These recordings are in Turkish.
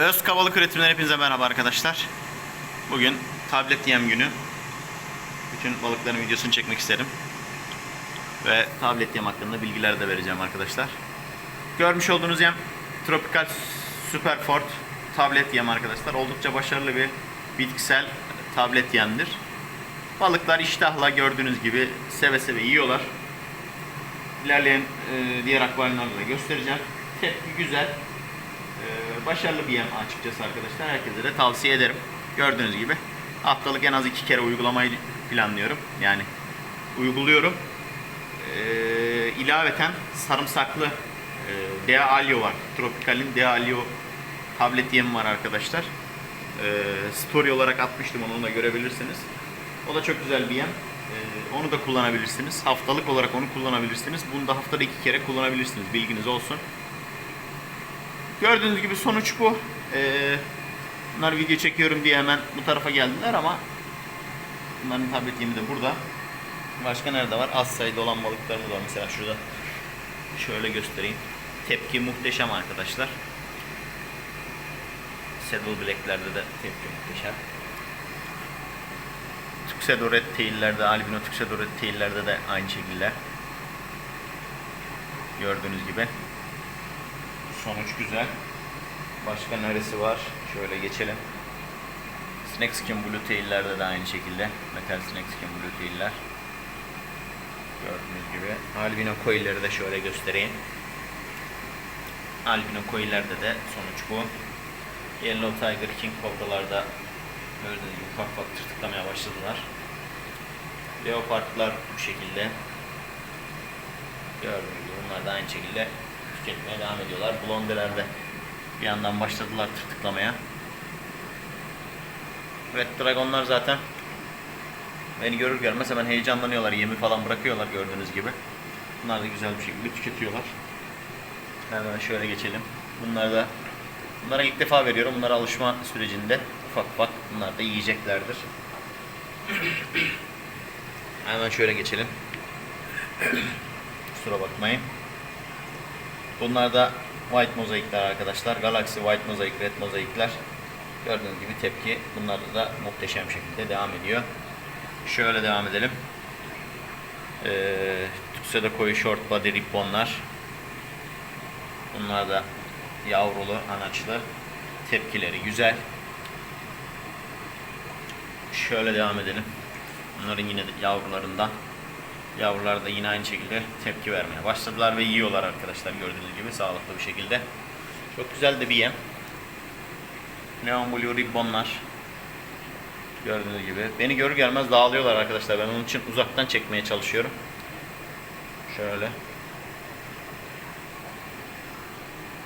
Öz Kavalık Üretimler hepinize merhaba arkadaşlar. Bugün tablet yem günü. Bütün balıkların videosunu çekmek istedim. Ve tablet yem hakkında bilgiler de vereceğim arkadaşlar. Görmüş olduğunuz yem Tropical Superfort tablet yem arkadaşlar. Oldukça başarılı bir bitkisel tablet yemdir. Balıklar iştahla gördüğünüz gibi seve seve yiyorlar. İlerleyen e, diğer akvaryumlarda da göstereceğim. Tepki güzel. Ee, başarılı bir yem açıkçası arkadaşlar. Herkese de tavsiye ederim. Gördüğünüz gibi haftalık en az iki kere uygulamayı planlıyorum. Yani uyguluyorum. Ee, ilaveten sarımsaklı e, Dea Alio var. Tropical'in Dea Alio tablet yemi var arkadaşlar. Ee, story olarak atmıştım onu da görebilirsiniz. O da çok güzel bir yem. Ee, onu da kullanabilirsiniz. Haftalık olarak onu kullanabilirsiniz. Bunu da haftada iki kere kullanabilirsiniz. Bilginiz olsun. Gördüğünüz gibi sonuç bu. Ee, bunlar video çekiyorum diye hemen bu tarafa geldiler ama bunların tablet de burada. Başka nerede var? Az sayıda olan balıklarımız var. Mesela şurada şöyle göstereyim. Tepki muhteşem arkadaşlar. Saddle Black'lerde de tepki muhteşem. Tuxedo Red Tail'lerde, Albino Tuxedo Red Tail'lerde de aynı şekilde. Gördüğünüz gibi. Sonuç güzel. Başka neresi var? Şöyle geçelim. Snake Skin Blue Tail'lerde de aynı şekilde. Metal Snake Skin Blue Tail'ler. Gördüğünüz gibi. Albino Coil'leri de şöyle göstereyim. Albino Coil'lerde de sonuç bu. Yellow Tiger King Cobra'larda gördüğünüz gibi ufak ufak tırtıklamaya başladılar. Leopardlar bu şekilde. Gördüğünüz gibi bunlar da aynı şekilde tüketmeye devam ediyorlar. Blondelerde bir yandan başladılar tırtıklamaya. Red Dragonlar zaten beni görür görmez hemen heyecanlanıyorlar. Yemi falan bırakıyorlar gördüğünüz gibi. Bunlar da güzel bir şekilde tüketiyorlar. Hemen şöyle geçelim. Bunlar da bunlara ilk defa veriyorum. Bunlara alışma sürecinde ufak ufak bunlar da yiyeceklerdir. Hemen şöyle geçelim. Kusura bakmayın. Bunlar da white mozaikler arkadaşlar. Galaxy white mozaik, red mozaikler. Gördüğünüz gibi tepki bunlarda da muhteşem şekilde devam ediyor. Şöyle devam edelim. Ee, Tuxedo koyu short body ribbonlar. Bunlar da yavrulu, anaçlı. Tepkileri güzel. Şöyle devam edelim. Bunların yine de yavrularından. Yavrular da yine aynı şekilde tepki vermeye başladılar ve yiyorlar arkadaşlar gördüğünüz gibi sağlıklı bir şekilde. Çok güzel de bir yem. Neon Blue Ribbonlar. Gördüğünüz gibi. Beni görür gelmez dağılıyorlar arkadaşlar. Ben onun için uzaktan çekmeye çalışıyorum. Şöyle.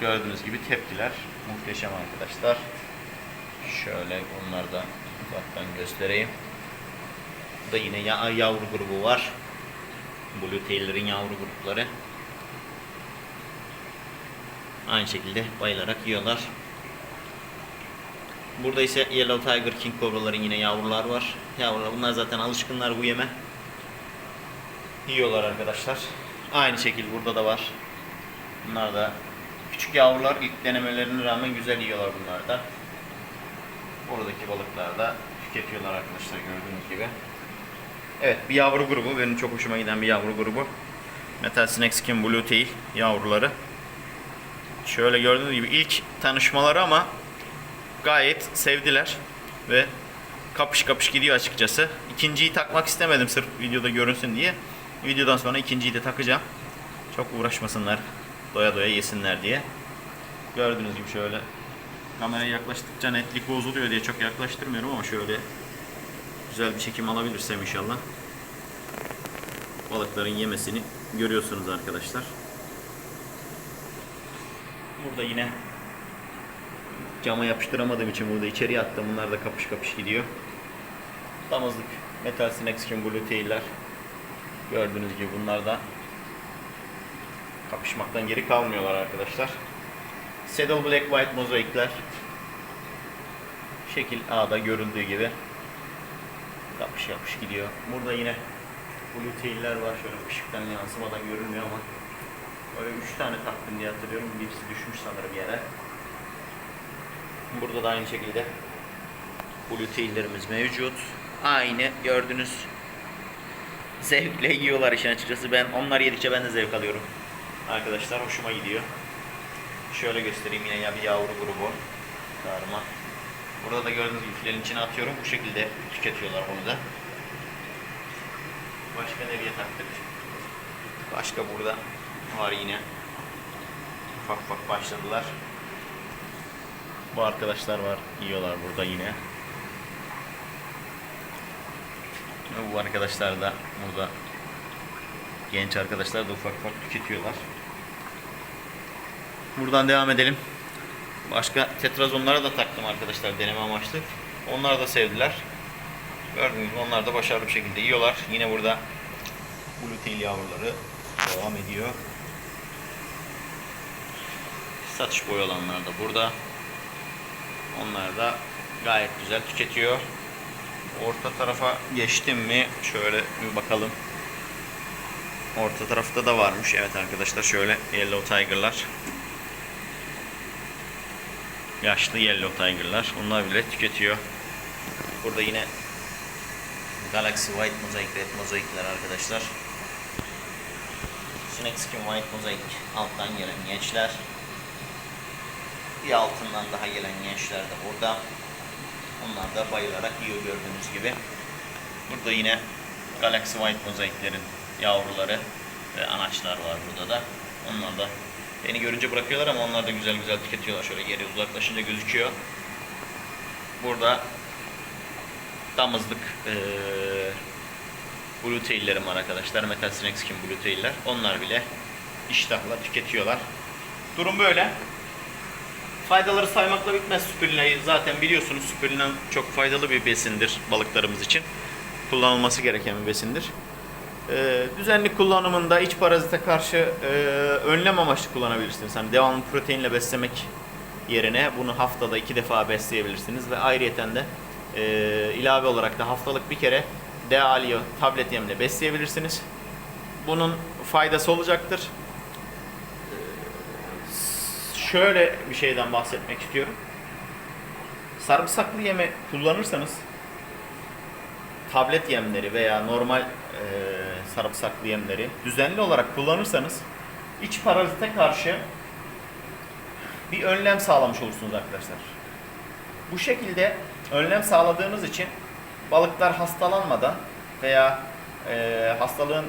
Gördüğünüz gibi tepkiler muhteşem arkadaşlar. Şöyle bunları da uzaktan göstereyim. Bu da yine ya- yavru grubu var. Blue Tail'lerin yavru grupları. Aynı şekilde bayılarak yiyorlar. Burada ise Yellow Tiger King Cobra'ların yine yavrular var. Yavrular bunlar zaten alışkınlar bu yeme. Yiyorlar arkadaşlar. Aynı şekilde burada da var. Bunlar da küçük yavrular ilk denemelerine rağmen güzel yiyorlar bunlar da. Oradaki balıklar da tüketiyorlar arkadaşlar gördüğünüz gibi. Evet bir yavru grubu benim çok hoşuma giden bir yavru grubu. Metal Snake Skin Blue Tail yavruları. Şöyle gördüğünüz gibi ilk tanışmaları ama gayet sevdiler ve kapış kapış gidiyor açıkçası. İkinciyi takmak istemedim sırf videoda görünsün diye. Videodan sonra ikinciyi de takacağım. Çok uğraşmasınlar. Doya doya yesinler diye. Gördüğünüz gibi şöyle kameraya yaklaştıkça netlik bozuluyor diye çok yaklaştırmıyorum ama şöyle güzel bir çekim alabilirsem inşallah. Balıkların yemesini görüyorsunuz arkadaşlar. Burada yine cama yapıştıramadığım için burada içeriye attım. Bunlar da kapış kapış gidiyor. Damızlık Metal Snake Skin Blue Tail'ler. Gördüğünüz gibi bunlar da kapışmaktan geri kalmıyorlar arkadaşlar. Saddle Black White mozaikler. Şekil A'da görüldüğü gibi kapış yapış gidiyor. Burada yine Blue Tail'ler var. Şöyle ışıktan yansımadan görünmüyor ama böyle 3 tane taktım diye hatırlıyorum. Birisi düşmüş sanırım yere. Burada da aynı şekilde gluteillerimiz mevcut. Aynı gördüğünüz zevkle yiyorlar işin açıkçası. Ben onlar yedikçe ben de zevk alıyorum. Arkadaşlar hoşuma gidiyor. Şöyle göstereyim yine ya bir yavru grubu. Karma. Burada da gördüğünüz gibi filenin içine atıyorum. Bu şekilde tüketiyorlar bunu da. Başka nereye taktık? Başka burada var yine. Ufak ufak başladılar. Bu arkadaşlar var. Yiyorlar burada yine. Bu arkadaşlar da burada genç arkadaşlar da ufak ufak tüketiyorlar. Buradan devam edelim. Başka tetrazonlara da taktım arkadaşlar deneme amaçlı. Onlar da sevdiler. Gördüğünüz gibi onlar da başarılı bir şekilde yiyorlar. Yine burada gluteil yavruları devam ediyor. Satış boyu olanlar da burada. Onlar da gayet güzel tüketiyor. Orta tarafa geçtim mi? Şöyle bir bakalım. Orta tarafta da varmış. Evet arkadaşlar şöyle Yellow Tiger'lar. Yaşlı Yellow Tiger'lar. Onlar bile tüketiyor. Burada yine Galaxy White Mosaic Red Mosaic'ler arkadaşlar. Snake Skin White Mosaic alttan gelen gençler. Bir altından daha gelen gençler de burada. Onlar da bayılarak yiyor gördüğünüz gibi. Burada yine Galaxy White Mosaic'lerin yavruları ve anaçlar var burada da. Onlar da beni görünce bırakıyorlar ama onlar da güzel güzel tüketiyorlar. Şöyle geri uzaklaşınca gözüküyor. Burada damızlık eee blue tail'lerim var arkadaşlar. Metal Snake Skin blue tail'ler. Onlar bile iştahla tüketiyorlar. Durum böyle. Faydaları saymakla bitmez spirulina'yı. Zaten biliyorsunuz spirulina çok faydalı bir besindir balıklarımız için. Kullanılması gereken bir besindir. Ee, düzenli kullanımında iç parazite karşı e, önlem amaçlı kullanabilirsiniz. Hani devamlı proteinle beslemek yerine bunu haftada iki defa besleyebilirsiniz ve ayrıyeten de e, ilave olarak da haftalık bir kere Dealio tablet yemle besleyebilirsiniz. Bunun faydası olacaktır. Şöyle bir şeyden bahsetmek istiyorum. Sarımsaklı yeme kullanırsanız tablet yemleri veya normal e, sarımsaklı yemleri düzenli olarak kullanırsanız iç parazite karşı bir önlem sağlamış olursunuz arkadaşlar. Bu şekilde önlem sağladığınız için balıklar hastalanmadan veya e, hastalığın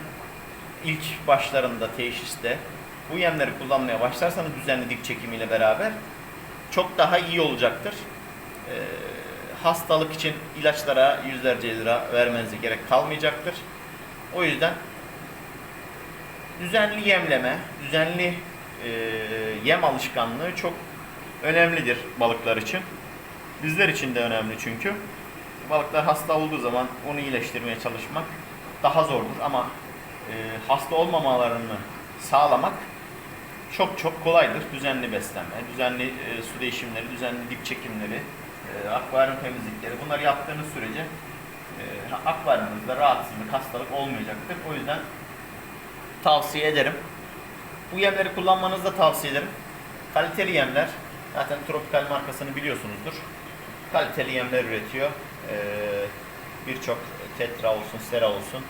ilk başlarında teşhiste bu yemleri kullanmaya başlarsanız düzenli dik çekimiyle beraber çok daha iyi olacaktır. E, hastalık için ilaçlara yüzlerce lira vermenize gerek kalmayacaktır. O yüzden düzenli yemleme, düzenli e, yem alışkanlığı çok önemlidir balıklar için. Bizler için de önemli çünkü. Balıklar hasta olduğu zaman onu iyileştirmeye çalışmak daha zordur ama e, hasta olmamalarını sağlamak çok çok kolaydır. Düzenli beslenme, düzenli e, su değişimleri, düzenli dip çekimleri, e, akvaryum temizlikleri bunları yaptığınız sürece e, akvaryumunuzda rahatsızlık, hastalık olmayacaktır. O yüzden tavsiye ederim. Bu yemleri kullanmanızı da tavsiye ederim. Kaliteli yemler, zaten Tropikal markasını biliyorsunuzdur. Kaliteli yemler üretiyor. Ee, Birçok tetra olsun, sera olsun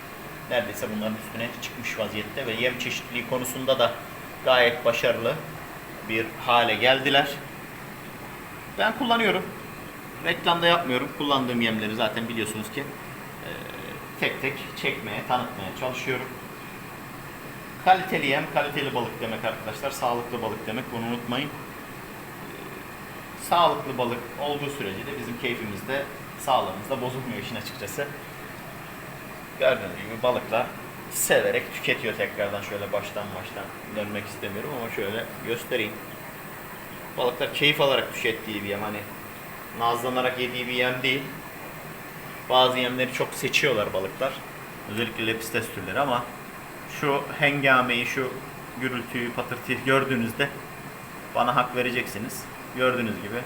neredeyse bunların üstüne çıkmış vaziyette ve yem çeşitliliği konusunda da gayet başarılı bir hale geldiler. Ben kullanıyorum. Reklamda yapmıyorum. Kullandığım yemleri zaten biliyorsunuz ki e, tek tek çekmeye, tanıtmaya çalışıyorum. Kaliteli yem, kaliteli balık demek arkadaşlar. Sağlıklı balık demek. Bunu unutmayın. Ee, Sağlıklı balık olduğu sürece de bizim keyfimiz de sağlığımız da bozulmuyor işin açıkçası. Gördüğünüz gibi balıklar severek tüketiyor tekrardan şöyle baştan baştan dönmek istemiyorum ama şöyle göstereyim. Balıklar keyif alarak tükettiği bir yem hani nazlanarak yediği bir yem değil. Bazı yemleri çok seçiyorlar balıklar. Özellikle lepistes türleri ama şu hengameyi, şu gürültüyü, patırtıyı gördüğünüzde bana hak vereceksiniz. Gördüğünüz gibi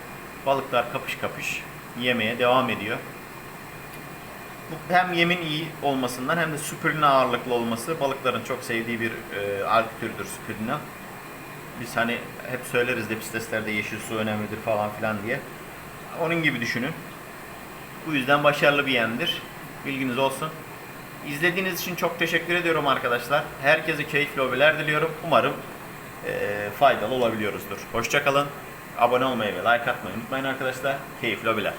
balıklar kapış kapış yemeye devam ediyor. Bu hem yemin iyi olmasından hem de spirulina ağırlıklı olması balıkların çok sevdiği bir e, alg türüdür spirulina. Biz hani hep söyleriz lepisteslerde yeşil su önemlidir falan filan diye. Onun gibi düşünün. Bu yüzden başarılı bir yemdir. Bilginiz olsun. İzlediğiniz için çok teşekkür ediyorum arkadaşlar. Herkese keyifli hobiler diliyorum. Umarım eee, faydalı olabiliyoruzdur. Hoşçakalın. Abone olmayı ve like atmayı unutmayın arkadaşlar. Keyifli hobiler.